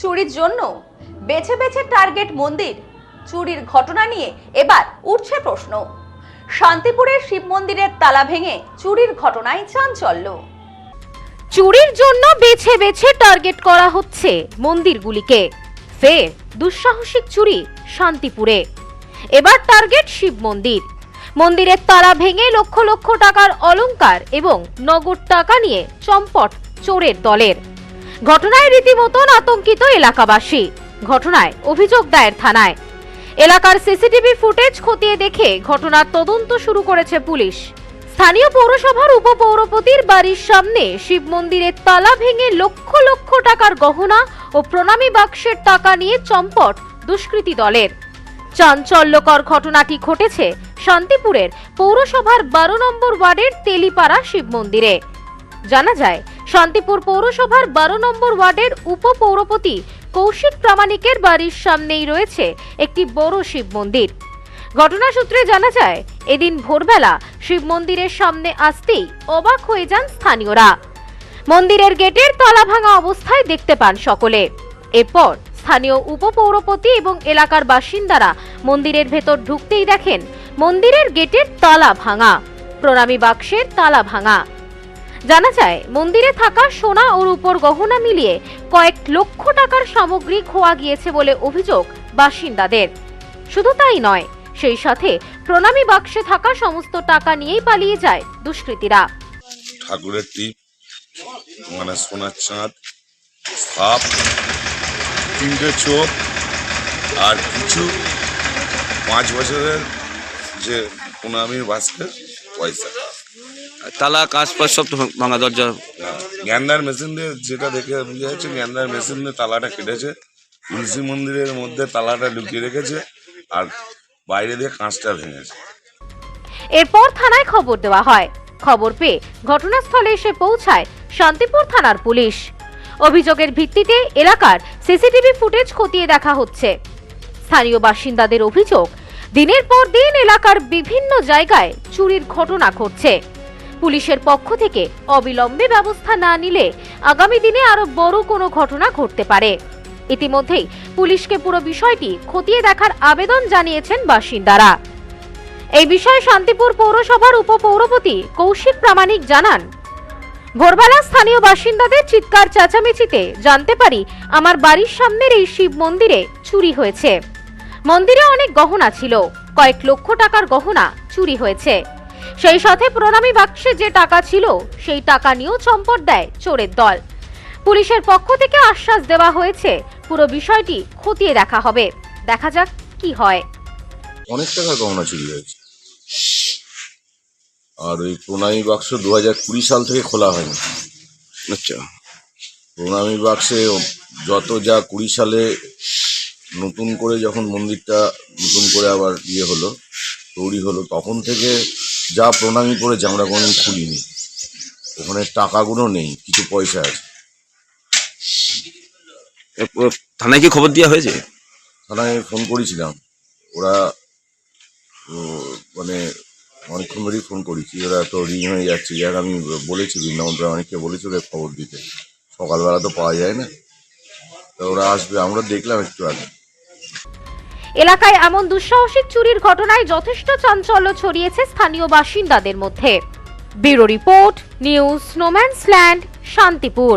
চুরির জন্য। বেছে বেছে টার্গেট মন্দির। চুরির ঘটনা নিয়ে এবার উঠছে প্রশ্ন। শান্তিপুরের শিব মন্দিরের তালা ভেঙে চুরির ঘটনায় চাঞ্চল্য। চুরির জন্য বেছে বেছে টার্গেট করা হচ্ছে মন্দিরগুলিকে। ফের দুঃসাহসিক চুরি শান্তিপুরে। এবার টার্গেট শিব মন্দির। মন্দিরের তালা ভেঙে লক্ষ লক্ষ টাকার অলংকার এবং নগদ টাকা নিয়ে চম্পট চোরের দলের। ঘটনায় রীতিমতন আতঙ্কিত এলাকাবাসী। ঘটনায় অভিযোগ দায়ের থানায়। এলাকার সিসিটিভি ফুটেজ খতিয়ে দেখে ঘটনার তদন্ত শুরু করেছে পুলিশ। স্থানীয় পৌরসভার উপপৌরপতির বাড়ির সামনে শিব মন্দিরের তালা ভেঙে লক্ষ লক্ষ টাকার গহনা ও প্রণামী বাক্সের টাকা নিয়ে চম্পট দুষ্কৃতী দলের। চাঞ্চল্যকর ঘটনাটি ঘটেছে শান্তিপুরের পৌরসভার বারো নম্বর ওয়ার্ডের তেলিপাড়া শিব মন্দিরে। জানা যায় শান্তিপুর পৌরসভার বারো নম্বর ওয়ার্ডের উপপৌরপতি কৌশিক প্রামাণিকের বাড়ির সামনেই রয়েছে একটি বড় শিব মন্দির। ঘটনা সূত্রে জানা যায়, এদিন ভোরবেলা শিব মন্দিরের সামনে আসতেই অবাক হয়ে যান স্থানীয়রা। মন্দিরের গেটের তালা ভাঙা অবস্থায় দেখতে পান সকলে। এরপর স্থানীয় উপপৌরপতি এবং এলাকার বাসিন্দারা মন্দিরের ভেতর ঢুকতেই দেখেন মন্দিরের গেটের তালা ভাঙা। প্রণামী বাক্সের তালা ভাঙা। জানা যায়, মন্দিরে থাকা সোনা ও রূপর গহনা মিলিয়ে কয়েক লক্ষ টাকার সামগ্রী খোয়া গিয়েছে বলে অভিযোগ বাসিন্দাদের। শুধু তাই নয়, সেই সাথে প্রণামী বাক্সে থাকা সমস্ত টাকা নিয়েই পালিয়ে যায় দুষ্কৃতীরা। ঠাকুরের টিপ মানে সোনার চাঁদ, সাপ তিনটে চোখ আর কিছু পাঁচ বছরের যে প্রণামীর বাস্কের পয়সা। তালা কাঁচ পাশ সব তো ভাঙা দরজা। গ্যান্ডার মেশিন দিয়ে যেটা দেখে বোঝা যাচ্ছে গ্যান্ডার মেশিন দিয়ে তালাটা কেটেছে। তুলসী মন্দিরের মধ্যে তালাটা লুকিয়ে রেখেছে আর বাইরে দিয়ে কাঁচটা ভেঙেছে। এরপর থানায় খবর দেওয়া হয়। খবর পেয়ে ঘটনাস্থলে এসে পৌঁছায় শান্তিপুর থানার পুলিশ। অভিযোগের ভিত্তিতে এলাকার সিসিটিভি ফুটেজ খতিয়ে দেখা হচ্ছে। স্থানীয় বাসিন্দাদের অভিযোগ দিনের পর দিন এলাকার বিভিন্ন জায়গায় চুরির ঘটনা ঘটছে। পুলিশের পক্ষ থেকে অবিলম্বে ব্যবস্থা না নিলে আগামী দিনে আরও বড় কোনো ঘটনা ঘটতে পারে। ইতিমধ্যেই পুলিশকে পুরো বিষয়টি খতিয়ে দেখার আবেদন জানিয়েছেন বাসিন্দারা। এই বিষয়ে শান্তিপুর পৌরসভার উপপৌরপতি কৌশিক প্রামাণিক জানান, ভোরবেলা স্থানীয় বাসিন্দাদের চিৎকার চেঁচামেচিতে জানতে পারি আমার বাড়ির সামনের এই শিব মন্দিরে চুরি হয়েছে। মন্দিরে অনেক গহনা ছিল, কয়েক লক্ষ টাকার গহনা চুরি হয়েছে। সেই সাথে প্রণামী বাক্সে যে টাকা ছিল সেই টাকা নিয়েও চম্পট দেয় চোরের দল। পুলিশের পক্ষ থেকে আশ্বাস দেওয়া হয়েছে পুরো বিষয়টি খতিয়ে দেখা হবে। দেখা যাক কি হয়। অনেক টাকার গহনা চুরি হয়েছে। আর ওই প্রণামী বাক্স দু হাজার কুড়ি সাল থেকে খোলা হয়নি। আচ্ছা। প্রণামী বাক্সে যত যা কুড়ি সালে নতুন করে যখন মন্দিরটা নতুন করে আবার ইয়ে হলো তৈরি হলো তখন থেকে যা প্রণামী করেছে আমরা কোনোদিন খুলিনি। ওখানে টাকাগুলো নেই কিছু পয়সা আছে। থানায় কি খবর দেওয়া হয়েছে? থানায় ফোন করেছিলাম। ওরা মানে অনেকক্ষণ ধরেই ফোন করেছি। ওরা তো রিং হয়ে যাচ্ছে। যাক আমি বলেছি বৃন্দাবন অনেককে বলেছি ওদের খবর দিতে। সকালবেলা তো পাওয়া যায় না। তো ওরা আসবে আমরা দেখলাম একটু আগে। এলাকায় এমন দুঃসাহসিক চুরির ঘটনায় যথেষ্ট চাঞ্চল্য ছড়িয়েছে স্থানীয় বাসিন্দাদের মধ্যে। Bureau report, news snowman's land, Shantipur.